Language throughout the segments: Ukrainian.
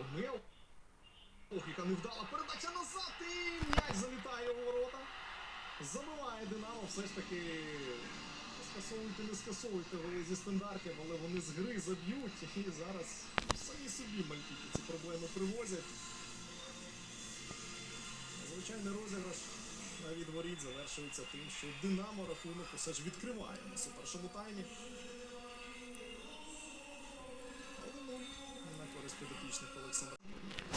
Омел. Ох, яка невдала передача назад і м'яч залітає у ворота. Забиває Динамо, все ж таки скасовуйте, не скасовуйте голи зі стандартів, але вони з гри заб'ють і зараз самі собі мальтіки ці проблеми привозять. Звичайний розіграш від воріт завершується тим, що Динамо рахунок усе ж відкриває у нас у першому таймі. Підопічних Олександра.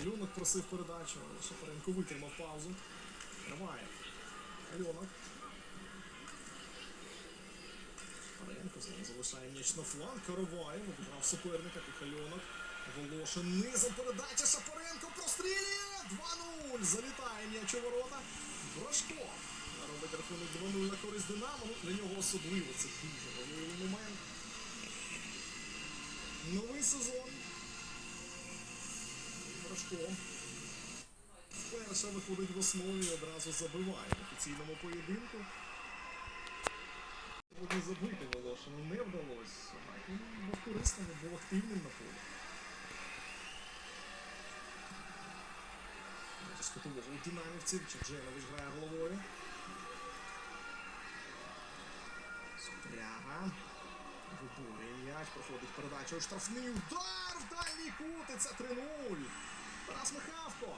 Люнок просив передачу, Шапаренко витримав паузу. Тримає. Альонок. Шапаренко знову залишає м'яч на фланг. Караваєв обіграв суперника. Кухальонок. Волошин низом передача. Шапаренко прострілює. 2-0. Залітає м'яч у ворота. Брошко. Робить рахунок 2-0 на користь Динамо. Для нього особливо це дуже важливий момент. Новий сезон. Брошко. Вперше виходить в основі і одразу забиває в офіційному поєдинку. Сьогодні забити Волошину не вдалося. Він був корисним, був активним на полі. Кутового у динамівців. Чадженович грає головою. Супряга. Виборює м'яч, проходить передача у штрафний удар в дальній кут, це 3-0. Тарас Михавко.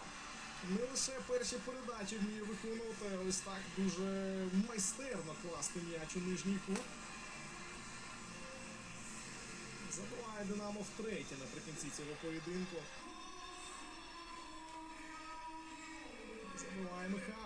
Не лише перші передачі вміє виконувати, ось так дуже майстерно класти м'яч у нижній кут. Забиває Динамо втретє наприкінці цього поєдинку. Забиває Михавко.